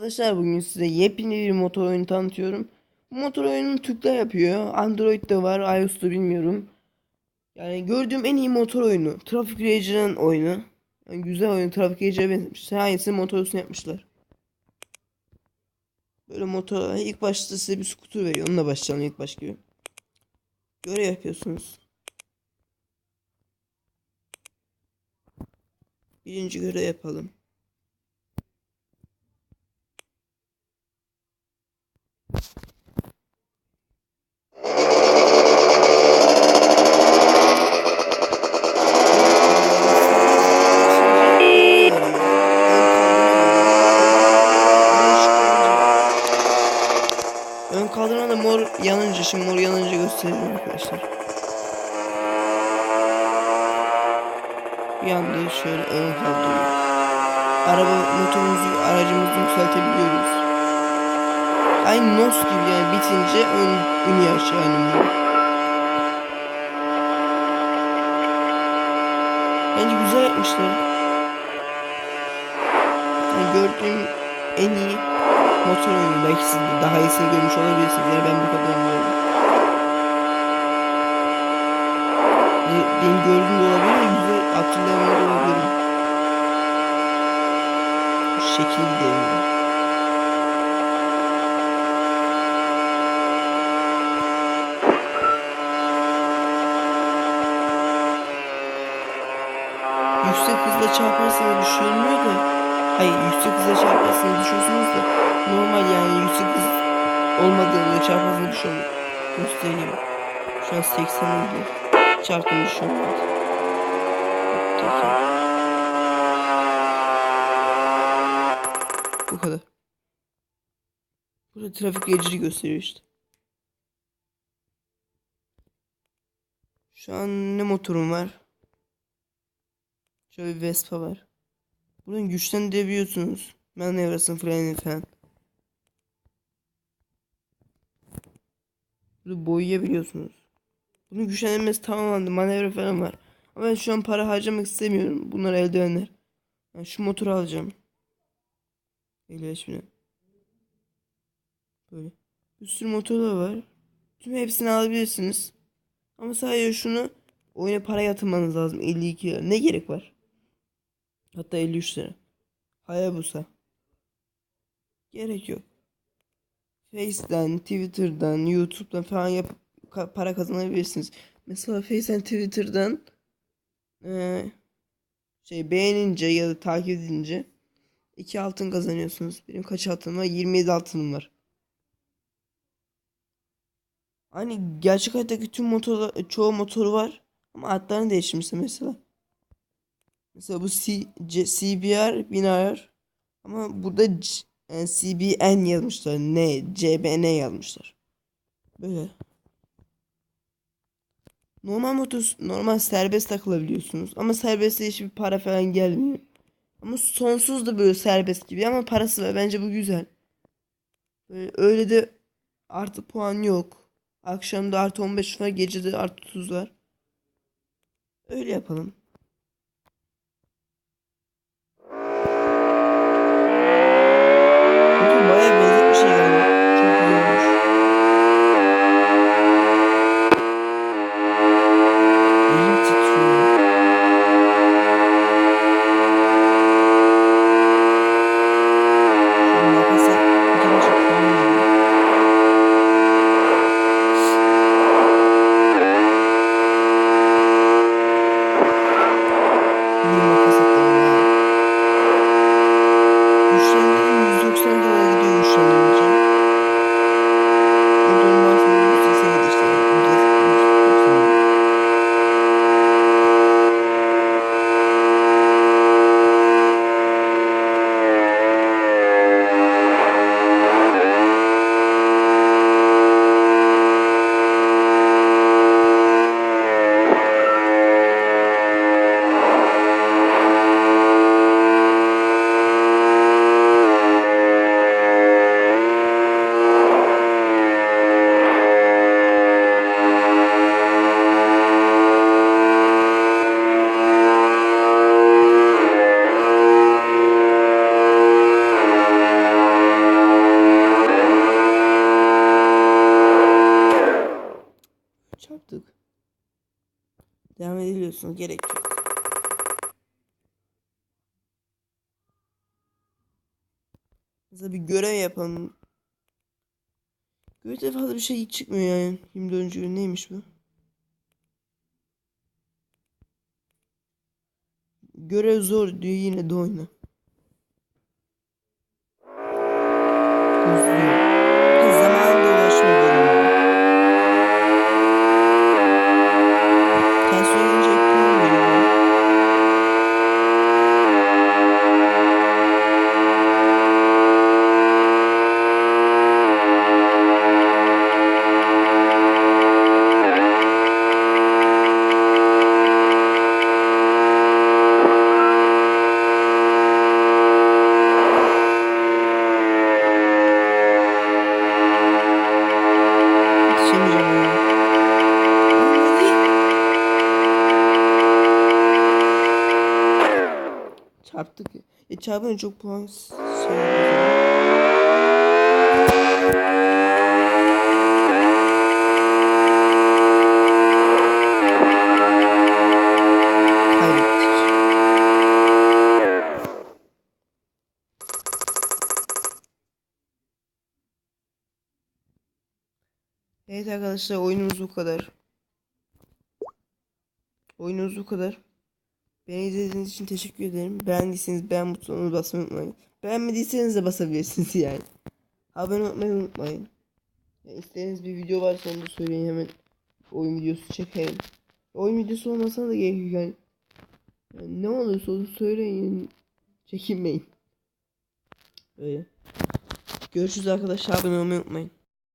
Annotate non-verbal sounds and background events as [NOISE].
Arkadaşlar bugün size yepyeni bir motor oyunu tanıtıyorum. Bu motor oyununu Türkler yapıyor. Android'de var, iOS'ta bilmiyorum. Yani gördüğüm en iyi motor oyunu. Traffic Racer'ın oyunu. Yani güzel oyun. Traffic Racer'a benzemiş. Aynısını motorusunu yapmışlar. Böyle motor ilk başta size bir scooter veriyor. Onunla başlayalım ilk baş gibi. Görev yapıyorsunuz. Birinci görev yapalım. Şimdi mor yanınca göstereceğim arkadaşlar. Anda şöyle ön kaldırma. Araba motorumuzu aracımızı yükseltebiliyoruz. Aynı NOS gibi yani bitince ön iniyor aşağı iniyor. Bence güzel yapmışlar. Yani gördüğüm en iyi motor oyunu. Belki siz daha iyisini görmüş olabilirsiniz. Yani ben bu kadar Çarparsanız düşürmüyor da. Hayır yüksek hızla çarparsanız düşüyorsunuz da. Normal yani yüksek hız olmadığında çarparsanız düşüyor Göstereyim. Şu an 80 oldu. Çarptım düşüyor Bu kadar. Burada trafik geçici gösteriyor işte. Şu an ne motorum var? Şöyle bir Vespa var. Buradan güçlendirebiliyorsunuz. Manevrasını freni falan. Burada boyayabiliyorsunuz. Bunun güçlendirmesi tamamlandı. Manevra falan var. Ama ben şu an para harcamak istemiyorum. Bunlar eldivenler. Ben şu motoru alacağım. 55 bin. Böyle. Bir sürü motorlar var. Tüm hepsini alabilirsiniz. Ama sadece şunu oyuna para yatırmanız lazım. 52 lira. Ne gerek var? Hatta 53 lira. Hayabusa. Gerek yok. Face'den, Twitter'dan, YouTube'dan falan yap para kazanabilirsiniz. Mesela Face'den, Twitter'dan eee, şey beğenince ya da takip edince iki altın kazanıyorsunuz. Benim kaç altınım var? 27 altınım var. Hani gerçek hayattaki tüm motorlar, çoğu motoru var. Ama adlarını değiştirmişse mesela. Mesela bu C, C, CBR biner ama burada C, e, CBN yazmışlar. Ne? CBN yazmışlar. Böyle. Normal motor normal serbest takılabiliyorsunuz ama serbestte hiçbir para falan gelmiyor. Ama sonsuz da böyle serbest gibi ama parası var. Bence bu güzel. Böyle, öyle de artı puan yok. Akşamda artı 15 var, gecede artı 30 var. Öyle yapalım. Devam edebiliyorsunuz. Gerek yok. Mesela bir görev yapalım. Görevde fazla bir şey çıkmıyor yani. 24. gün neymiş bu? Görev zor diyor yine de oyna. Bozuyor. Çarptık. Ya çarpınca çok puan. Evet arkadaşlar oyunumuz bu kadar. Oyunumuz bu kadar. Beni izlediğiniz için teşekkür ederim. Beğendiyseniz beğen butonuna basmayı unutmayın. Beğenmediyseniz de basabilirsiniz [LAUGHS] yani. Abone olmayı unutmayın. Ya istediğiniz bir video varsa onu da söyleyin hemen. Oyun videosu çekelim. Oyun videosu olmasına da gerek yok yani. Yani ne olursa olsun söyleyin. Çekinmeyin. Öyle. Görüşürüz arkadaşlar. Abone olmayı unutmayın.